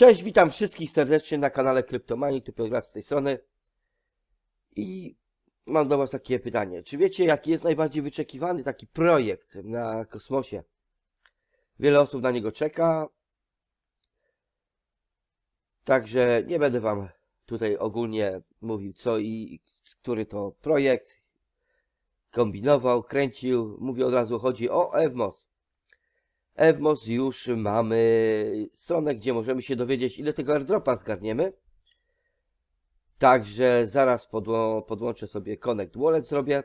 Cześć, witam wszystkich serdecznie na kanale Kryptomanii, Piotr z tej strony. I mam do Was takie pytanie. Czy wiecie, jaki jest najbardziej wyczekiwany taki projekt na kosmosie? Wiele osób na niego czeka. Także nie będę Wam tutaj ogólnie mówił co i który to projekt kombinował, kręcił. Mówię od razu, chodzi o EVMOS. EVMOS już mamy stronę, gdzie możemy się dowiedzieć, ile tego airdropa zgarniemy. Także zaraz podło, podłączę sobie Connect Wallet, zrobię.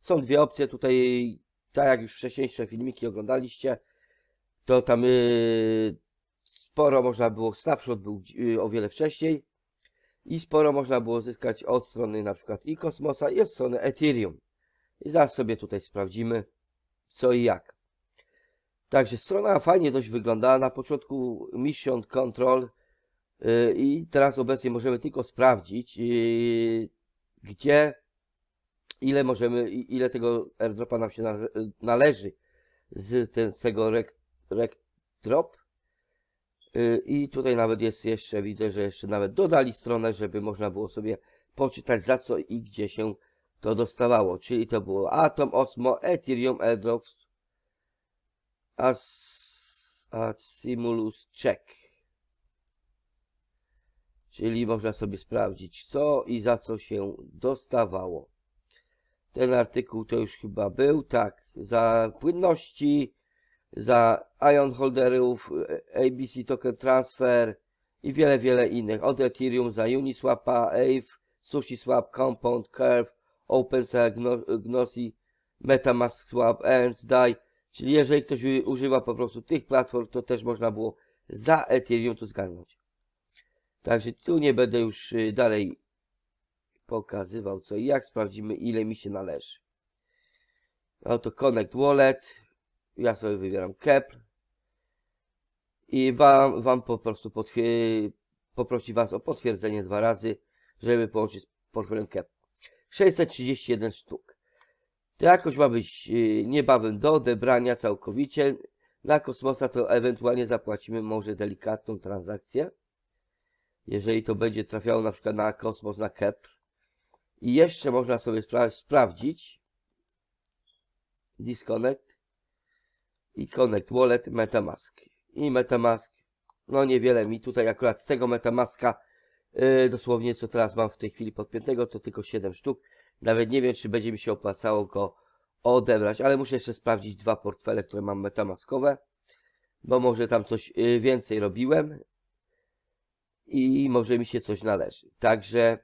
Są dwie opcje tutaj, tak jak już wcześniejsze filmiki oglądaliście, to tam yy, sporo można było, snapshot był yy, o wiele wcześniej i sporo można było zyskać od strony na przykład i Kosmosa i od strony Ethereum. I zaraz sobie tutaj sprawdzimy co i jak. Także strona fajnie dość wygląda. Na początku Mission Control yy, i teraz obecnie możemy tylko sprawdzić, yy, gdzie, ile możemy, ile tego airdropa nam się nale- należy z, tego rek, drop. Yy, I tutaj nawet jest jeszcze, widzę, że jeszcze nawet dodali stronę, żeby można było sobie poczytać za co i gdzie się to dostawało. Czyli to było Atom, Osmo, Ethereum, Airdrop, as, a Simulus Check. Czyli można sobie sprawdzić, co i za co się dostawało. Ten artykuł to już chyba był, tak, za płynności, za ion holderów, ABC token transfer i wiele, wiele innych. Od Ethereum za Uniswapa, Aave, SushiSwap, Compound, Curve, OpenSea, Gno- Gnosi, Metamask Swap, Ernst, DAI. Czyli jeżeli ktoś używa po prostu tych platform, to też można było za Ethereum to zgarnąć. Także tu nie będę już y, dalej pokazywał co i jak. Sprawdzimy ile mi się należy. No to Connect Wallet. Ja sobie wybieram Kepler. I wam, wam po prostu poprosi was o potwierdzenie dwa razy, żeby połączyć z portfelem Kepler. 631 sztuk. Jakoś ma być y, niebawem do odebrania całkowicie. Na kosmosa to ewentualnie zapłacimy może delikatną transakcję. Jeżeli to będzie trafiało na przykład na kosmos, na KEP. I jeszcze można sobie spra sprawdzić Disconnect i Connect Wallet Metamask. I Metamask, no niewiele mi tutaj akurat z tego Metamaska yy, dosłownie co teraz mam w tej chwili podpiętego to tylko 7 sztuk. Nawet nie wiem, czy będzie mi się opłacało go odebrać, ale muszę jeszcze sprawdzić dwa portfele, które mam metamaskowe, bo może tam coś y, więcej robiłem i może mi się coś należy. Także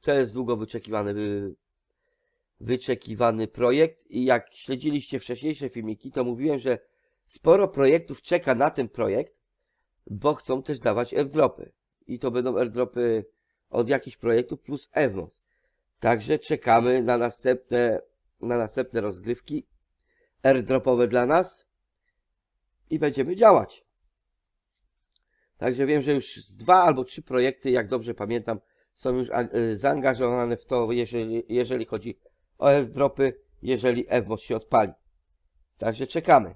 to jest długo wyczekiwany, wy- wyczekiwany projekt i jak śledziliście wcześniejsze filmiki, to mówiłem, że sporo projektów czeka na ten projekt, bo chcą też dawać airdropy. I to będą airdropy od jakichś projektów plus EVMOS. Także czekamy na następne, na następne rozgrywki airdropowe dla nas i będziemy działać. Także wiem, że już dwa albo trzy projekty, jak dobrze pamiętam, są już y, zaangażowane w to, jeżeli, jeżeli chodzi o airdropy, jeżeli EVMOS się odpali. Także czekamy.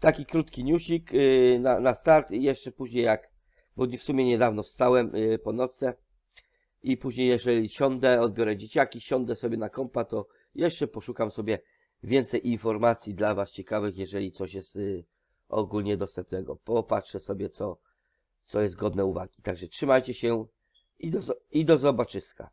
Taki krótki newsik y, na, na start i jeszcze później jak, bo w sumie niedawno wstałem y, po nocce, i później jeżeli siądę, odbiorę dzieciaki, siądę sobie na kompa, to jeszcze poszukam sobie więcej informacji dla Was ciekawych, jeżeli coś jest y, ogólnie dostępnego. Popatrzę sobie, co, co jest godne uwagi. Także trzymajcie się i do, i do zobaczyska.